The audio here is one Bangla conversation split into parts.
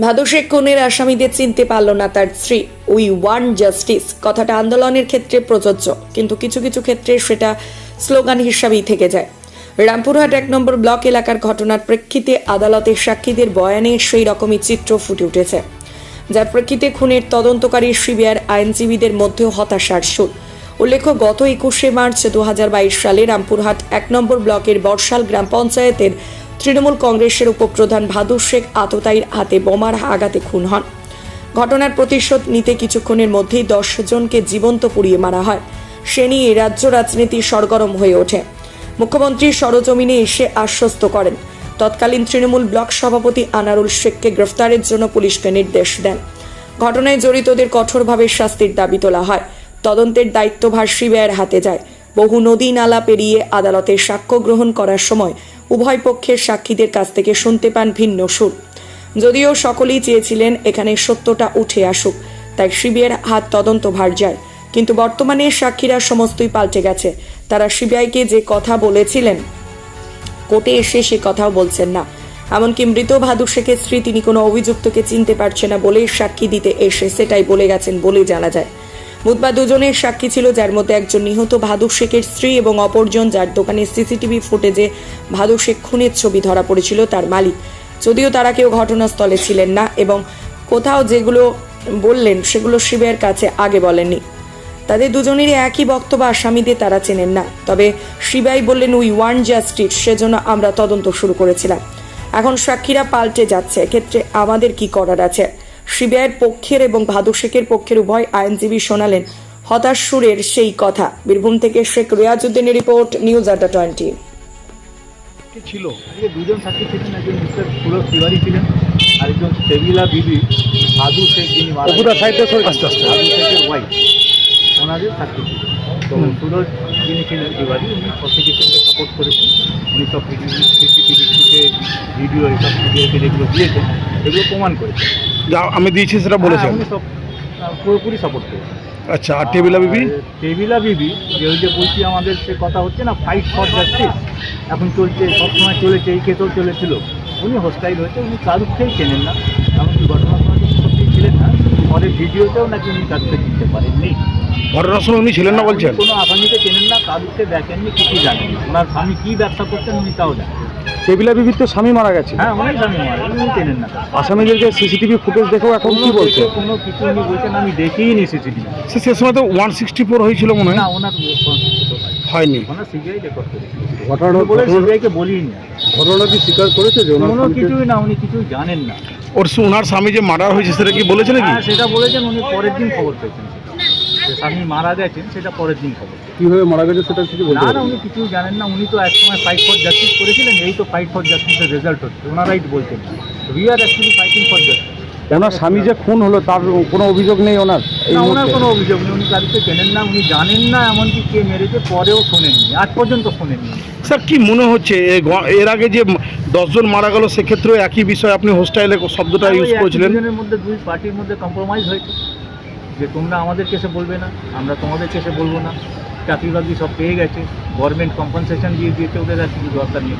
ভাদুশেখ খুনের আসামিদের চিনতে পারল না তার স্ত্রী। We want justice. কথাটা আন্দোলনের ক্ষেত্রে প্রযোজ্য, কিন্তু কিছু কিছু ক্ষেত্রে সেটা স্লোগান হিসাবেই থেকে যায়। রামপুরহাট এক নম্বর ব্লক এলাকার ঘটনার প্রেক্ষিতে আদালতের সাক্ষীদের বয়ানে সেই রকমই চিত্র ফুটে উঠেছে। যার প্রেক্ষিতে খুনের তদন্তকারী সিবিআর আইনজীবীদের মধ্যেও হতাশার সুর। উল্লেখ্য, গত একুশে মার্চ দু হাজার বাইশ সালে রামপুরহাট এক নম্বর ব্লকের বর্ষাল গ্রাম পঞ্চায়েতের তৃণমূল কংগ্রেসের উপপ্রধান ভাদুর শেখ আততায়ীর হাতে বোমার আঘাতে খুন হন। ঘটনার প্রতিশোধ নিতে কিছুক্ষণের মধ্যেই দশ জনকে জীবন্ত পুড়িয়ে মারা হয়। সে নিয়ে রাজ্য রাজনীতি সরগরম হয়ে ওঠে। মুখ্যমন্ত্রী সরজমিনে এসে আশ্বস্ত করেন। তৎকালীন তৃণমূল ব্লক সভাপতি আনারুল শেখকে গ্রেফতারের জন্য পুলিশকে নির্দেশ দেন। ঘটনায় জড়িতদের কঠোরভাবে শাস্তির দাবি তোলা হয়। তদন্তের দায়িত্বভার সিবিআইয়ের হাতে যায় বহু নদী নালা পেরিয়ে আদালতের সাক্ষ্য গ্রহণ করার সময় উভয় পক্ষের সাক্ষীদের কাছ থেকে শুনতে পান ভিন্ন সুর। যদিও সকলেই চেয়েছিলেন এখানে সত্যটা উঠে আসুক, তাই সিবিআইয়ের হাত তদন্ত ভার যায়। কিন্তু বর্তমানে সাক্ষীরা সমস্তই পাল্টে গেছে। তারা সিবিআইকে যে কথা বলেছিলেন, কোর্টে এসে সে কথাও বলছেন না। এমনকি মৃত ভাদু শেখের স্ত্রী, তিনি কোনো অভিযুক্তকে চিনতে পারছে না বলেই সাক্ষী দিতে এসে সেটাই বলে গেছেন বলে জানা যায়। বুধবার দুজনের সাক্ষী ছিল, যার মধ্যে একজন নিহত ভাদু শেখের স্ত্রী এবং অপরজন যার দোকানে সিসিটিভি ফুটেজে ভাদু শেখ খুনের ছবি ধরা পড়েছিল, তার মালিক। যদিও তারা কেউ ঘটনাস্থলে ছিলেন না এবং কোথাও যেগুলো বললেন সেগুলো শিবের কাছে আগে বলেননি। তাদের দুজনেরই একই বক্তব্য আসামিদের তারা চেনেন না। তবে শিবাই বললেন, উই ওয়ান জাস্টিস, সেজন্য আমরা তদন্ত শুরু করেছিলাম। এখন সাক্ষীরা পাল্টে যাচ্ছে। এক্ষেত্রে আমাদের কি করার আছে? শিবাইয়ের পক্ষের এবং ভাদু শেখের পক্ষের উভয় আইনজীবী শোনালেন হতাশ সুরের সেই কথা। বীরভূম থেকে শেখ রিয়াজউদ্দিনের রিপোর্ট নিউজ আড্ডা টোয়েন্টি। কি ছিল? দুজন সাক্ষী ছিলেন একজন মিস্টার সুরজ তিওয়ারি ছিলেন আরেকজন সেবিলা বিবি সাধু শেখ যিনি মারা গেছেন। সাইডে সরে আস্তে আস্তে। সাধু শেখের ওয়াইফ ওনাদের সাক্ষী ছিল তো সুরজ যিনি ছিলেন তিওয়ারি উনি প্রসিকিউশনকে সাপোর্ট করেছেন। উনি সব সিসিটিভি ফুটে ভিডিও এইসব ভিডিওকে যেগুলো দিয়েছেন এগুলো প্রমাণ করেছেন। যা আমি দিয়েছি সেটা বলেছেন? হ্যাঁ, উনি সব পুরোপুরি সাপোর্ট করেছেন। আচ্ছা আর টেবিলা বিবি? টেবিলা বিবি যে ওই যে বলছি আমাদের সে কথা হচ্ছে না ফাইট ফর জাস্টিস এখন চলছে সবসময় চলেছে এই কেসেও চলেছিল। উনি হোস্টাইল হয়েছে উনি কারুককেই চেনেন না। এমনকি ঘটনার সময় তো ছিলেন না। পরে ভিডিওতেও নাকি উনি কারুকে চিনতে পারেননি। ঘটনার সময় উনি ছিলেন না বলছেন? কোনো আসামিকে চেনেন না কারুকে দেখেননি কিছুই জানেন ওনার স্বামী কী ব্যবসা করতেন উনি তাও জানেন টেবিলা বিবির তো স্বামী মারা গেছে। হ্যাঁ অনেক স্বামী মারা উনি চেনেন না। আসামিদেরকে সিসিটিভি ফুটেজ দেখেও এখন কি বলছে? কোনো কিছু উনি বলছেন আমি দেখিনি নি সিসিটিভি। সে সে সময় তো ওয়ান সিক্সটি ফোর হয়েছিল মনে হয়। না ওনার হয় হয়নি। ওনার সিবিআই রেকর্ড ঘটনা বলে সিবিআইকে বলিনি। ঘটনা কি স্বীকার করেছে যে কোনো কিছুই না উনি কিছুই জানেন না। ওর সে- ওনার স্বামী যে মার্ডার হয়েছে সেটা কি বলেছে নাকি? হ্যাঁ সেটা বলেছেন উনি পরের দিন খবর পেয়েছেন। যে স্বামী মারা গেছেন সেটা পরের দিন খবর। কীভাবে মারা গেছে সেটা কিছু না না উনি কিছুই জানেন না। উনি তো একসময় ফাইট ফর জাস্টিস করেছিলেন এই তো ফাইট ফর জাস্টিসের রেজাল্ট হচ্ছে। ওনারাই বলছেন। We are actually fighting for justice ওনার স্বামী যে খুন হলো তার কোনো অভিযোগ নেই ওনার? না ওনার কোনো অভিযোগ নেই। উনি কারোকে চেনেন না উনি জানেন না এমনকি কে মেরেছে পরেও শোনেননি। আজ পর্যন্ত শোনেননি। স্যার কি মনে হচ্ছে? এর আগে যে দশজন মারা গেল সেক্ষেত্রেও একই বিষয় আপনি হোস্টাইলে শব্দটা ইউজ করেছিলেন? দুজনের মধ্যে দুই পার্টির মধ্যে কম্প্রোমাইজ হয়েছে। যে তোমরা আমাদের কেসে বলবে না আমরা তোমাদের কেসে বলব না। চাকরি বাকরি সব পেয়ে গেছে গভর্নমেন্ট কম্পেনসেশন দিয়ে দিয়েছে ওদের আর কিছু দরকার নেই।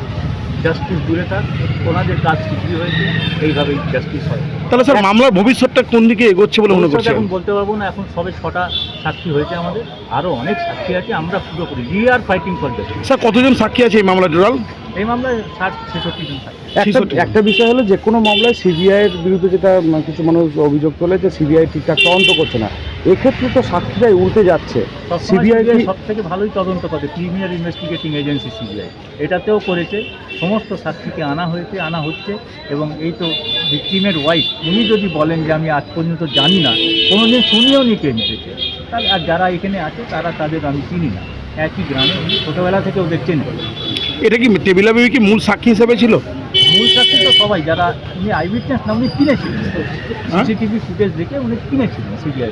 জাস্টিস দূরে থাক ওনাদের কাজ কিছুই হয়েছে এইভাবেই জাস্টিস হয়। তাহলে স্যার মামলার ভবিষ্যৎটা কোন দিকে এগোচ্ছে বলে মনে করছেন? এখন বলতে পারব না এখন সবে ছটা সাক্ষী হয়েছে আমাদের আরও অনেক সাক্ষী আছে আমরা পুরোপুরি we are fighting for justice sir কতজন সাক্ষী আছে এই মামলা টোটাল এই মামলায় ষাট ছেষট্টি জন থাকে। একটা একটা বিষয় হলো যে কোনো মামলায় সিবিআই এর বিরুদ্ধে যেটা কিছু মানুষ অভিযোগ তোলে যে সিবিআই ঠিকঠাক তদন্ত করছে না। এক্ষেত্রে তো সাক্ষীরাই উল্টে যাচ্ছে। সিবিআই সিবিআই সব থেকে ভালোই তদন্ত করে প্রিমিয়ার ইনভেস্টিগেটিং এজেন্সি সিবিআই। এটাতেও করেছে সমস্ত সাক্ষীকে আনা হয়েছে আনা হচ্ছে এবং এই তো ভিক্টিমের ওয়াইফ উনি যদি বলেন যে আমি আজ পর্যন্ত জানি না কোনোদিন শুনিও নি কে মেরেছে তাহলে আর যারা এখানে আছে তারা তাদের আমি চিনি না। একই গ্রামে ছোটোবেলা থেকে ওদের চেনে এটা কি টেবিলা বিবি কি মূল সাক্ষী হিসেবে ছিল? মূল সাক্ষী তো সবাই যারা উনি আইউইটনেস না উনি কিনেছিলেন। হ্যাঁ? সিসিটিভি ফুটেজ দেখে উনি কিনেছিলেন সিবিআই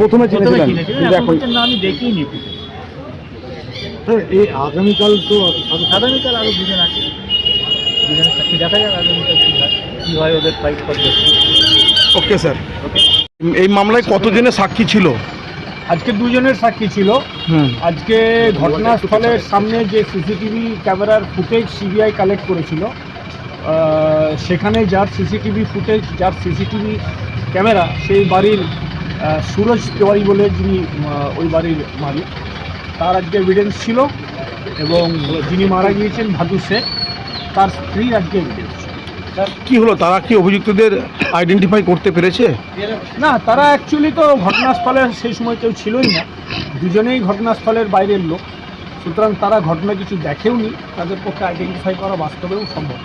প্রথমে কিনেছিলেন না আমি দেখিনি ফুটেজ এই আগামীকাল তো আগামীকাল আরও দুজন আছে। দুজনের সাক্ষী দেখা যাক আগামীকাল কী হয়। কী হয় ওদের ফাইট করতে। ওকে স্যার ওকে এই মামলায় কতজনের সাক্ষী ছিল? আজকে দুজনের সাক্ষী ছিল। আজকে ঘটনাস্থলের সামনে যে সিসিটিভি ক্যামেরার ফুটেজ সিবিআই কালেক্ট করেছিল সেখানে যার সিসিটিভি ফুটেজ যার সিসিটিভি ক্যামেরা সেই বাড়ির সুরজ তেওয়ারি বলে যিনি ওই বাড়ির মালিক তার আজকে এভিডেন্স ছিল এবং যিনি মারা গিয়েছেন ভাদু শেখ তার স্ত্রীর আজকে এভিডেন্স কি হলো? তারা কি অভিযুক্তদের আইডেন্টিফাই করতে পেরেছে? না তারা অ্যাকচুয়ালি তো ঘটনাস্থলে সেই সময় কেউ ছিলই না। দুজনেই ঘটনাস্থলের বাইরের লোক। সুতরাং তারা ঘটনা কিছু দেখেওনি। তাদের পক্ষে আইডেন্টিফাই করা বাস্তবেও সম্ভব।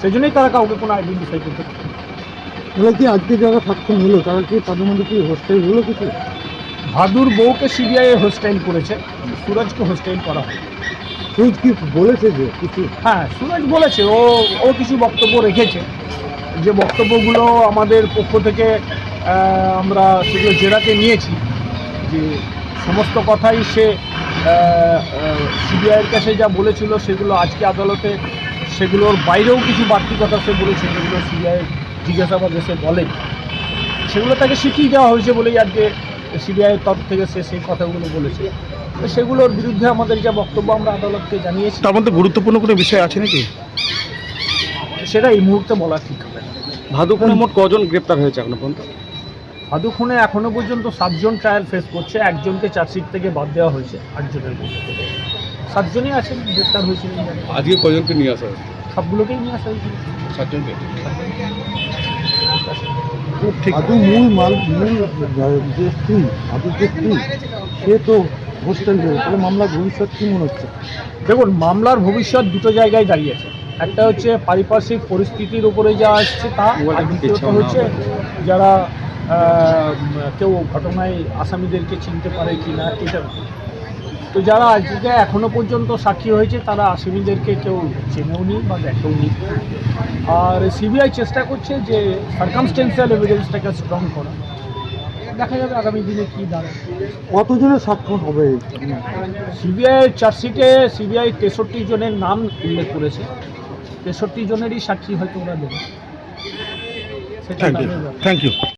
সেই জন্যই তারা কাউকে কোনো আইডেন্টিফাই করতে। তাহলে কি আজকে যারা সাক্ষণ হলো তারা কি তাদের মধ্যে কি হোস্টেল হলো কিছু? ভাদুর বউকে সিবিআই হোস্টাইল করেছে। সুরজকে হোস্টাইল করা হয় সুজ কি বলেছে যে কিছু? হ্যাঁ সুরজ বলেছে, ও ও কিছু বক্তব্য রেখেছে। যে বক্তব্যগুলো আমাদের পক্ষ থেকে আমরা সেগুলো জেরাতে নিয়েছি যে সমস্ত কথাই সে সিবিআইয়ের কাছে যা বলেছিল সেগুলো আজকে আদালতে, সেগুলোর বাইরেও কিছু বাড়তি কথা সে বলেছে যেগুলো সিবিআই জিজ্ঞাসাবাদে সে বলেন সেগুলো তাকে শিখিয়ে দেওয়া হয়েছে বলেই আজকে সিবিআইয়ের তরফ থেকে সে সেই কথাগুলো বলেছে। তো সেগুলোর বিরুদ্ধে আমাদের যা বক্তব্য আমরা আদালতকে জানিয়েছি। তার মধ্যে গুরুত্বপূর্ণ কোনো বিষয় আছে নাকি? সেটা এই মুহূর্তে বলা ঠিক হবে না। ভাদুকুনে মোট কজন গ্রেপ্তার হয়েছে এখনও পর্যন্ত? ভাদু খুনে এখনও পর্যন্ত সাতজন ট্রায়াল ফেস করছে একজনকে চার্জশিট থেকে বাদ দেওয়া হয়েছে আটজনের মধ্যে। সাতজনই আছেন গ্রেপ্তার হয়েছিলেন আজকে কজনকে নিয়ে আসা হয়েছে? সবগুলোকেই নিয়ে আসা হয়েছিল। সাতজনকে? ঠিক। মূল মাল মূল যে স্ত্রী আদৌ যে স্ত্রী সে তো হোস্টেল যাবে তাহলে মামলার ভবিষ্যৎ কী মনে হচ্ছে? দেখুন মামলার ভবিষ্যৎ দুটো জায়গায় দাঁড়িয়েছে। একটা হচ্ছে পারিপার্শ্বিক পরিস্থিতির উপরে যা আসছে তা আর দ্বিতীয়ত হচ্ছে যারা কেউ ঘটনায় আসামিদেরকে চিনতে পারে কি না এটা তো যারা আজকে এখনও পর্যন্ত সাক্ষী হয়েছে তারা আসামিদেরকে কেউ চেনেও নি বা দেখেও নি। আর সিবিআই চেষ্টা করছে যে সার্কামস্টেন্সিয়াল এভিডেন্সটাকে স্ট্রং করা দেখা যাবে আগামী দিনে কী দাঁড়ায় কতজনের সাক্ষ্য হবে? সিবিআই চার্জশিটে সিবিআই তেষট্টি জনের নাম উল্লেখ করেছে। তেষট্টি জনেরই সাক্ষী হয়তো ওরা দেবে। Thank you thank you